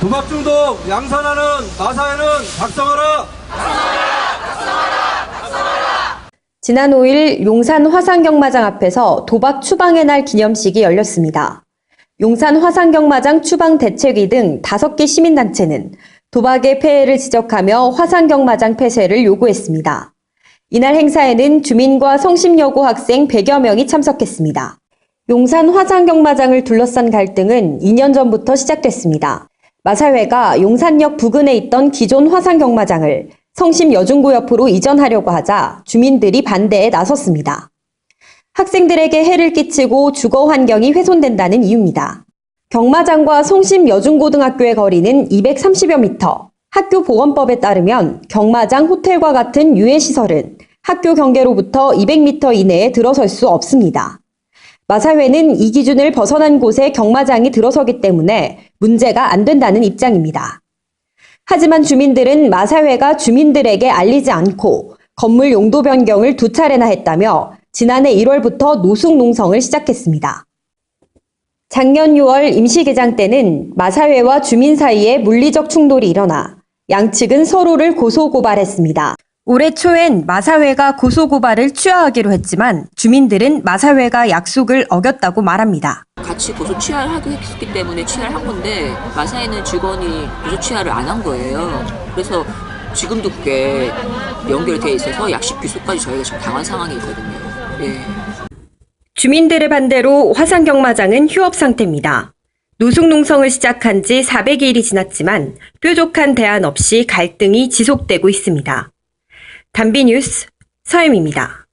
도박 중독 양산하는 마사회는 작성하라. 지난 5일 용산 화산경마장 앞에서 도박 추방의 날 기념식이 열렸습니다. 용산 화산경마장 추방 대책위 등 5개 시민단체는 도박의 폐해를 지적하며 화산경마장 폐쇄를 요구했습니다. 이날 행사에는 주민과 성심여고 학생 100여 명이 참석했습니다. 용산 화산경마장을 둘러싼 갈등은 2년 전부터 시작됐습니다. 마사회가 용산역 부근에 있던 기존 화산경마장을 성심 여중고 옆으로 이전하려고 하자 주민들이 반대에 나섰습니다. 학생들에게 해를 끼치고 주거 환경이 훼손된다는 이유입니다. 경마장과 성심 여중고등학교의 거리는 230여 미터. 학교 보건법에 따르면 경마장, 호텔과 같은 유해 시설은 학교 경계로부터 200m 이내에 들어설 수 없습니다. 마사회는 이 기준을 벗어난 곳에 경마장이 들어서기 때문에 문제가 안 된다는 입장입니다. 하지만 주민들은 마사회가 주민들에게 알리지 않고 건물 용도 변경을 두 차례나 했다며 지난해 1월부터 노숙 농성을 시작했습니다. 작년 6월 임시개장 때는 마사회와 주민 사이에 물리적 충돌이 일어나 양측은 서로를 고소고발했습니다. 올해 초엔 마사회가 고소고발을 취하하기로 했지만 주민들은 마사회가 약속을 어겼다고 말합니다. 같이 고소 취하를 하기로 했기 때문에 취하를 한 건데 마사에는 직원이 고소 취하를 안 한 거예요. 그래서 지금도 그게 연결돼 있어서 약식 귀소까지 저희가 지금 당한 상황이 있거든요. 예. 주민들의 반대로 화산경마장은 휴업 상태입니다. 노숙농성을 시작한 지 400일이 지났지만 뾰족한 대안 없이 갈등이 지속되고 있습니다. 담비 뉴스 서엠입니다.